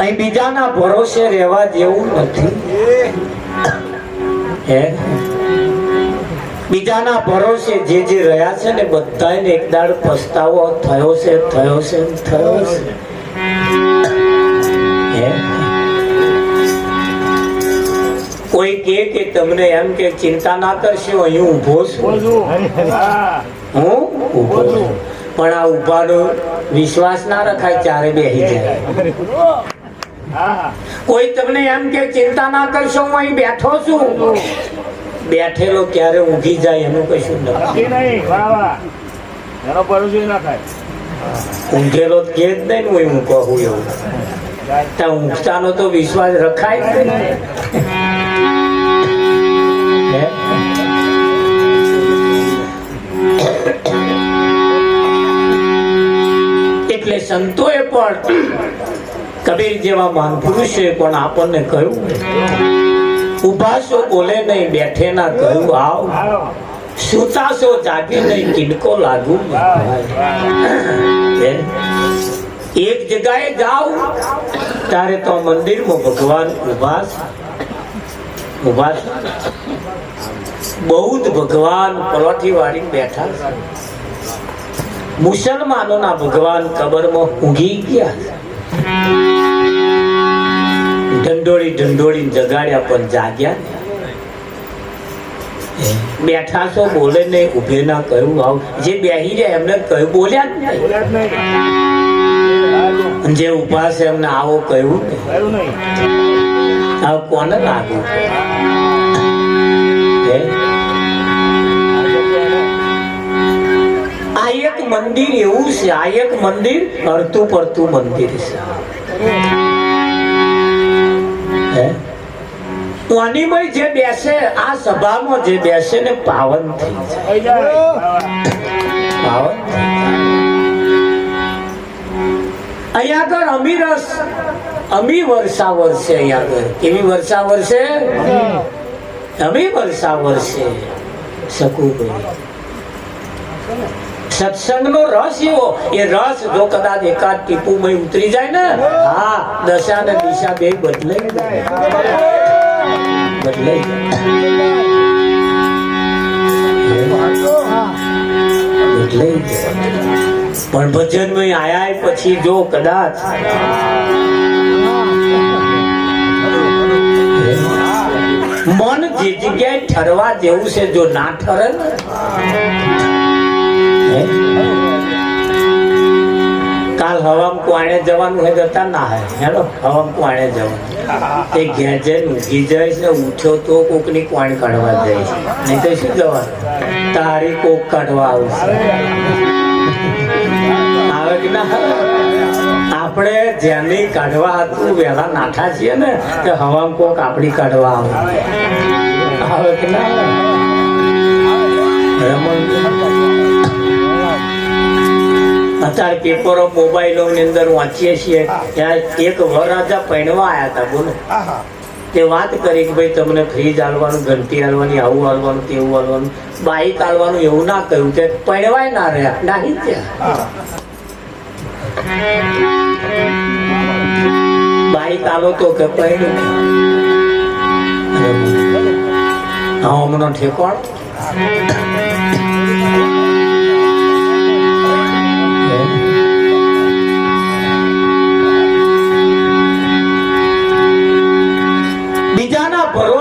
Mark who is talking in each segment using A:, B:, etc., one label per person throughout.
A: અહીં બીજાના ભરોસે રહેવા જેવું નથી. હે? બીજાના ભરોસે જે જે રહ્યા છે ને બધાને એક દાડ પસ્તાવો થયો છે થયો છે થયો છે. હે? કોઈ કે કે તમને એમ કે ચિંતા ના કરશો અહીં ઊભો છું. હું? ઊભો છું. પણ આ ઊભાનો વિશ્વાસ ના રખાય ચારે બેસી જાય. કોઈ તમને એમ કે ચિંતા ના કરશો હું અહીં બેઠો છું. બેઠેલો ક્યારે ઊંઘી જાય એનું કશું નથી.
B: એનો ભરોસો ના થાય.
A: ઊંઘેલો કે જ નહીં ને હું કહું એવું. ત્યાં ઊંઘતાનો તો વિશ્વાસ રખાય જ નહીં. એટલે સંતોએ પણ કબીર જેવા મહાનપુરુષોએ પણ આપણને કહ્યું, ઉભાસો બોલે નહીં, બેઠે ના કહ્યું, આવ. સુતાશો જાગી નહીં કિડકો લાગુ એક જગાએ જાઓ ત્યારે તો મંદિરમાં ભગવાન ઉભાસ ઉભાસ બૌદ્ધ ભગવાન પલોઠી વાળી બેઠા મુસલમાનોના ભગવાન કબરમાં ઊંઘી ગયા ઢંઢોળી ઢંડોળી જગાડ્યા પણ જાગ્યા. બેઠા છો બોલે નહીં ઉભે ના કહ્યું આવ. જે બેહી રહ્યા એમને કહ્યું બોલ્યા જ નહીં.
B: જ
A: ઊભા છે એમને આવો કહ્યું નહીં. આવ કોને લાગ્યું? આ એક મંદિર એવું છે આ એક મંદિર અડતું પડતું મંદિર છે. વાણીમાં જે બેસે, આ સભામાં જે બેસે ને પાવન થઈ અહીંયા આગળ અમી અમી વર્ષા વર્ષે અહીંયા આગળ. કેવી વર્ષા વર્ષે? અમી વર્ષા વર્ષે. શકુભાઈ. સત્સંગનો રસ એવો. એ રસ જો કદાચ એકાદ ટીપુમાં ઉતરી જાય ને, હા, દશા ને દિશા બે બદલાઈ જાય. બદલાઈ બદલાઈ પણ ભજનમાં આયા પછી જો કદાચ મન જે જગ્યાએ ઠરવા જેવું છે, જો ના ઠરે ને? કાલ હવામ કુવાણે જવાનું હોય જતા ના હે. હેલો હવામ કુવાણે જવાનું. તે જઈને ઊંઘી જાય છે, ઉઠ્યો તો કોકની કુવાણ કાઢવા છે. નહીં તો શું જવાનું? તારી કોક કાઢવા આવશે. આવે કે ના? આપણે જેની કાઢવા હતું વહેલા નાઠા છીએ ને, તે હવામ કોક આપણી કાઢવા આવે આવે કે ના? રમણ. અત્યારે પેપરો મોબાઈલો ની અંદર વાંચીએ છીએ. ત્યાં એક વરરાજા પહેણવા આવ્યા હતા બોલો. તે વાત કરી કે ભાઈ તમને ફ્રીજ હાલવાનું ઘંટી હાલવાની આવું હાલવાનું તેવું હાલવાનું. બાઈક હાલવાનું એવું ના કહ્યું કે પૈણવાય ના રહ્યા. નાહી ત્યાં બાઈક હાલો તો કે પૈણું હા હમણાં ઠેકોણ?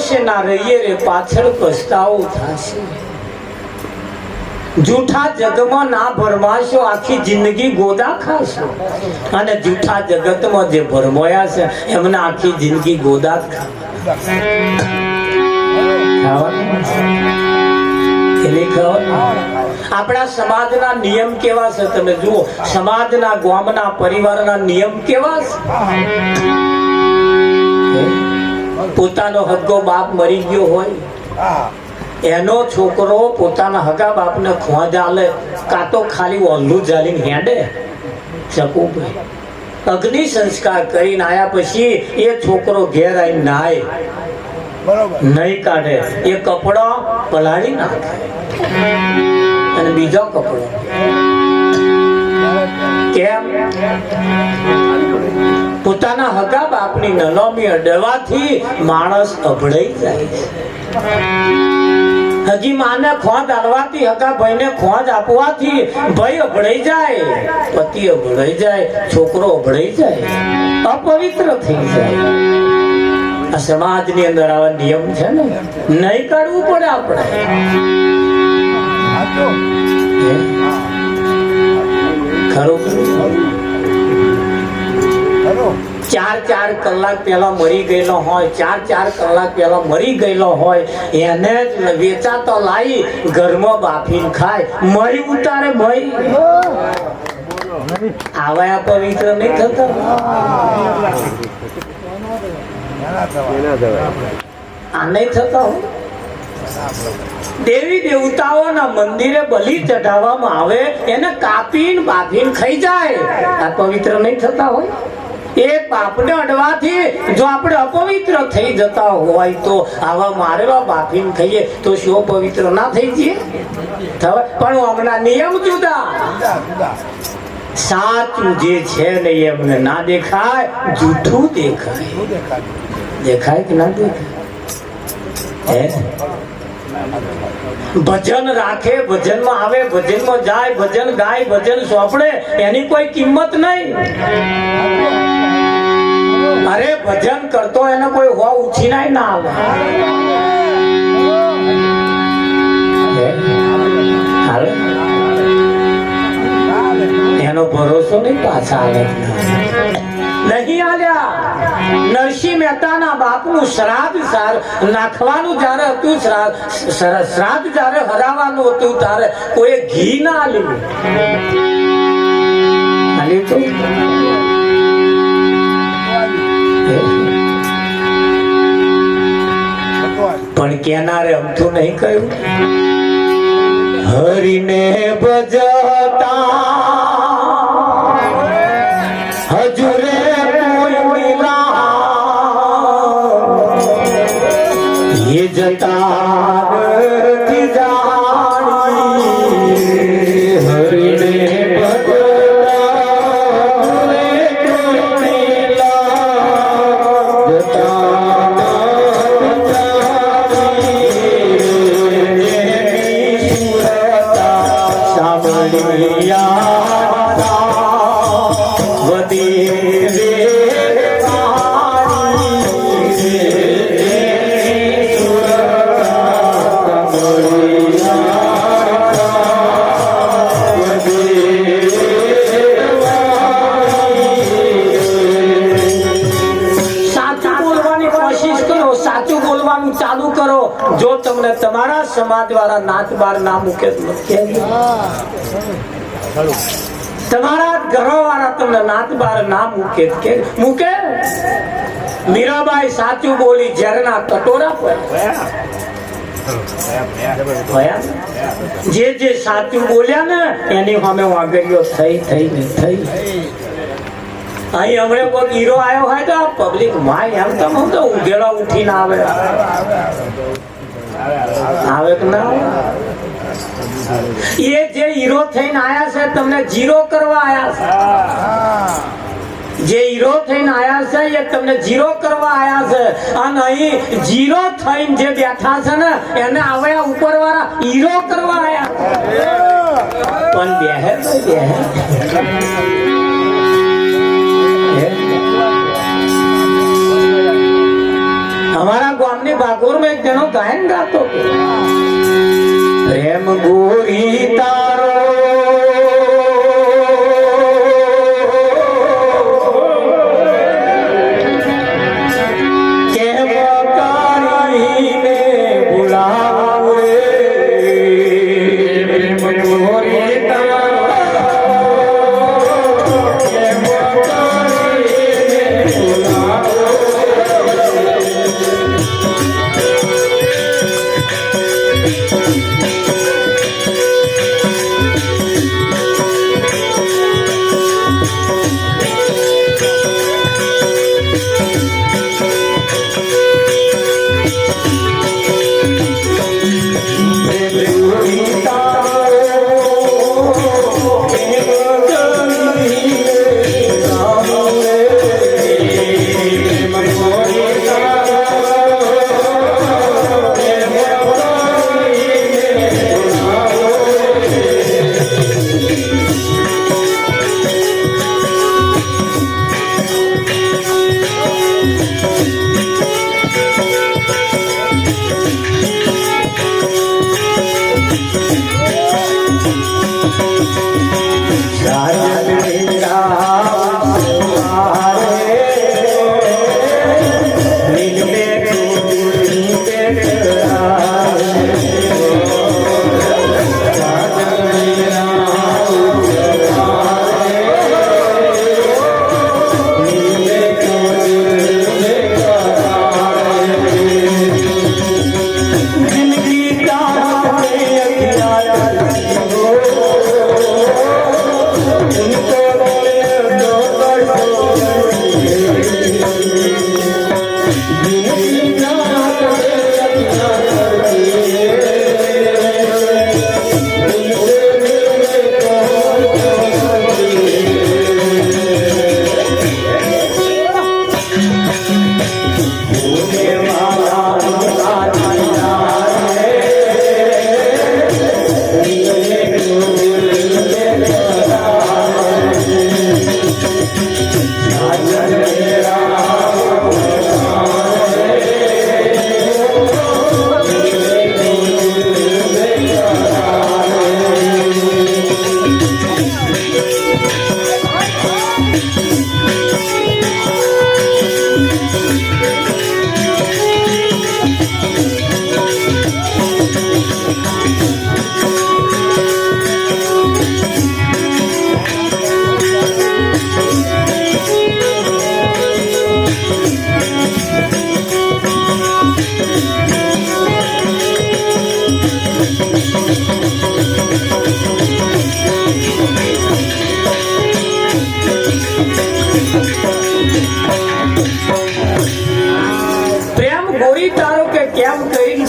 A: ભરોસે ના રહીએ રે પાછળ પસ્તાવો થશે. જૂઠા જગમાં ના ભરમાશો, આખી જિંદગી ગોદા ખાશો. અને જૂઠા જગતમાં જે ભરમોયા છે, એમને આખી જિંદગી ગોદા? આપણા સમાજના નિયમ કેવા છે તમે જુઓ. સમાજના ગામના પરિવારના નિયમ કેવા છે? પોતાનો હગ્ગો બાપ મરી ગયો હોય. એનો છોકરો પોતાના હગા બાપને ખોજ આલે કાં તો ખાલી ઓલ્લું જાલીને હેડે. શકુભાઈ અગ્નિ સંસ્કાર કરીને આયા પછી એ છોકરો ઘેર આવીને નાય નહીં કાઢે. એ કપડો પલાળી નાખે. અને બીજો કપડો. કેમ? પોતાના હગા બાપની નલોમી અડવાથી માણસ અભળાઈ જાય છે. હજી માને ખોજ અડવાથી હગા ભાઈને ખોજ આપવાથી ભાઈ અભળાઈ જાય પતિ અભળાઈ જાય છોકરો અભળાઈ જાય અપવિત્ર થઈ જાય. આ સમાજની અંદર આવા નિયમ છે ને નહીં કાઢવું પડે આપણે. ખરું ખરો? ચાર ચાર કલાક પહેલા મરી ગયેલો હોય ચાર ચાર કલાક પહેલા મરી ગયેલો હોય, એને જ વેચાતો લાવી ઘરમાં બાફીને ખાય. મરી ઉતારે ભાઈ. આવા આ પવિત્ર નહીં થતો. આ નહીં થતો દેવી દેવતાઓના મંદિરે બલિ ચઢાવવામાં આવે, એને કાપીને બાફીને ખાઈ જાય. આ પવિત્ર નહીં થતા હોય. એક બાપને અડવાથી જો આપણે અપવિત્ર થઈ જતા હોય તો આવા મારેવા બાફીને ખાઈએ તો શું પવિત્ર ના થઈ જઈએ? પણ હમણાં નિયમ જુદા. સાચું જે છે ને એ અમને ના દેખાય, જૂઠું દેખાય. દેખાય કે ના દેખાય? ભજન રાખે, ભજનમાં આવે, ભજનમાં જાય, ભજન ગાય, ભજન સોંપડે, એની કોઈ કિંમત નહીં. અરે ભજન કરતો એને કોઈ હોવા ઉછીનાય ના આવે. એનો ભરોસો નહીં પાછા આવે. નહીં આલ્યા. નરસિંહ મહેતાના બાપનું શ્રાદ્ધ સાર નાખવાનું જ્યારે હતું, શ્રાદ્ધ, શ્રા- શ્રાદ્ધ જ્યારે હરાવાનું હતું, ત્યારે કોઈ ઘી ના
B: લીધું
A: પણ કેનારે અમથું નહીં કહ્યું? હરીને ભજતા કરો, જો તમને તમારા સમાજ વાળા નાચ બાર ના મૂકે તમારા ઘરો વાળા તમને નાચ બાર ના મૂકે કે મૂકે? મીરાબાઈ સાચું બોલી ઝેરના કટોરા પર જે જે સાચું બોલ્યા ને, એની સામે વાગડ્યો થઈ થઈ ને થઈ. અહીં હમણે કોઈ હીરો આવ્યો હોય તો પબ્લિક માય એમ તો હું તો ઊંઘેલો ઉઠીને આવે. આવે કે ના એ જે હીરો થઈને આયા છે, તમને જીરો કરવા આયા છે. જે હીરો થઈને આયા છે, એ તમને જીરો કરવા આયા છે. અને અહીં જીરો થઈને જે બેઠા છે ને, એને આવ્યા ઉપર વાળા હીરો કરવા આયા. પણ બેહે બેહે. અમારા ગામની ભાગોરમાં એક જણો ગાયન ગાતો હતો. પ્રેમ ગોરી તારો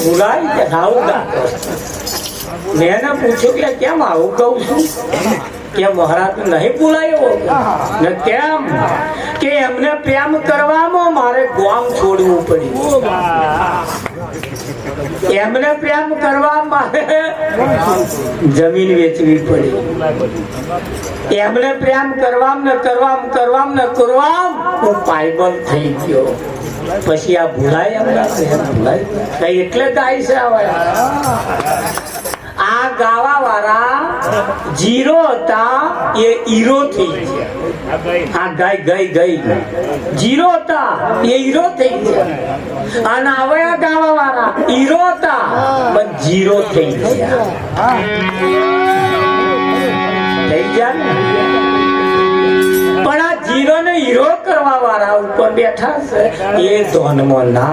A: ભૂલાય કે આવું મેં એને પૂછ્યું કે કેમ આવું કહું છું? કે મહારાજ નહીં બોલાયો ને કેમ? કે એમને પ્રેમ કરવામાં મારે ગામ છોડવું પડ્યું. એમને પ્રેમ કરવા મારે જમીન વેચવી પડી. એમને પ્રેમ કરવામ ને કરવામ કરવામ ને કરવામ હું પાયબલ થઈ ગયો. પછી આ ભૂલાય એમ ભૂલાય. એટલે ગાય છે આવા. આ ગાવા વાળા જીરો હતા એ હીરો થઈ આ ગાય ગઈ ગઈ જીરો હતા એ હીરો થઈ ગયા. અને હવે આ ગાવા વાળા હીરો હતા, પણ જીરો થઈ ગયા. થઈ ગયા જીરો ને હીરો કરવા વાળા ઉપર બેઠા છે. એ ધોનમાં ના.